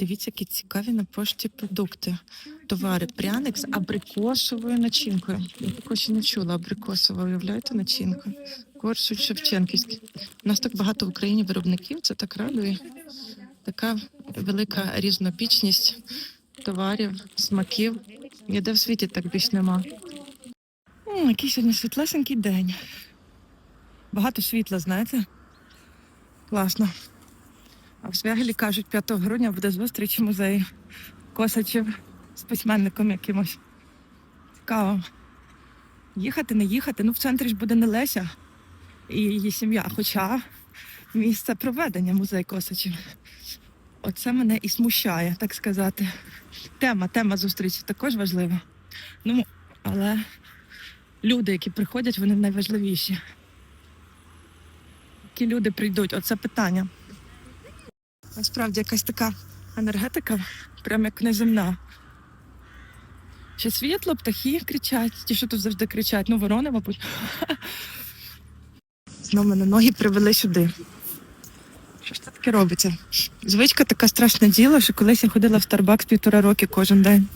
Дивіться, які цікаві на пошті продукти. Товари пряник з абрикосовою начинкою. Я також не чула абрикосова, уявляєте, начинку. Корсуть Шевченківський. У нас так багато в Україні виробників, це так радує. Така велика різнобічність товарів, смаків. Ніде в світі так більш нема. М, який сьогодні світлесенький день. Багато світла, знаєте? Класно. А в Свягелі кажуть, 5 грудня буде зустріч у музеї Косачів з письменником якимось. Цікаво. Їхати, не їхати. Ну, в центрі ж буде не Леся і її сім'я, хоча місце проведення музей Косачів. Оце мене і смущає, так сказати. Тема, тема зустрічі також важлива. Ну, але люди, які приходять, вони найважливіші. Які люди прийдуть? Оце питання. Насправді якась така енергетика, прям як неземна. Ще світло, птахи кричать, ті, що тут завжди кричать, ну ворони, мабуть. Знову мене ноги привели сюди. Що ж це таке робиться? Звичка така страшне діло, що колись я ходила в Starbucks півтора роки кожен день.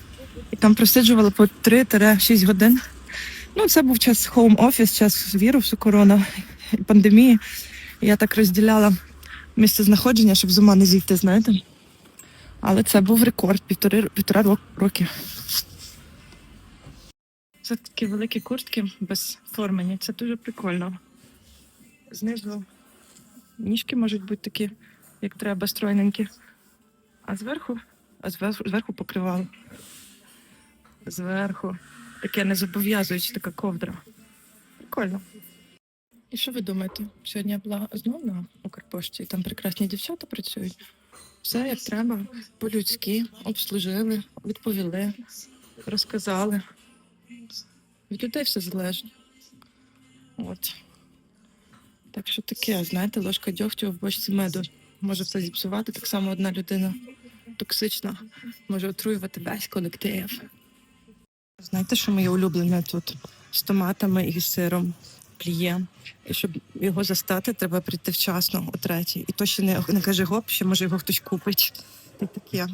І там просиджувала по 3-6 годин. Ну, це був час home office, час вірусу, корона, і пандемії. Я так розділяла місце знаходження, щоб з ума не зійти, знаєте. Але це був рекорд півтори, півтора рок- роки. Це такі великі куртки без формені. Це дуже прикольно. Знизу ніжки можуть бути такі, як треба, стройненькі. А зверху, а зверху, зверху покривало. Зверху. Таке не зобов'язуюче, така ковдра. Прикольно. І що ви думаєте? Сьогодні я була знову на Укрпошті, там прекрасні дівчата працюють. Все як треба, по-людськи, обслужили, відповіли, розказали. Від людей все залежить. От. Так що таке, знаєте, ложка дьогтю в бочці меду може все зіпсувати. Так само одна людина токсична може отруювати весь колектив. Знаєте, що моє улюблене тут? З томатами і сиром пліє. І щоб його застати, треба прийти вчасно о третій. І то ще не, не каже гоп, ще може його хтось купить. Та таке.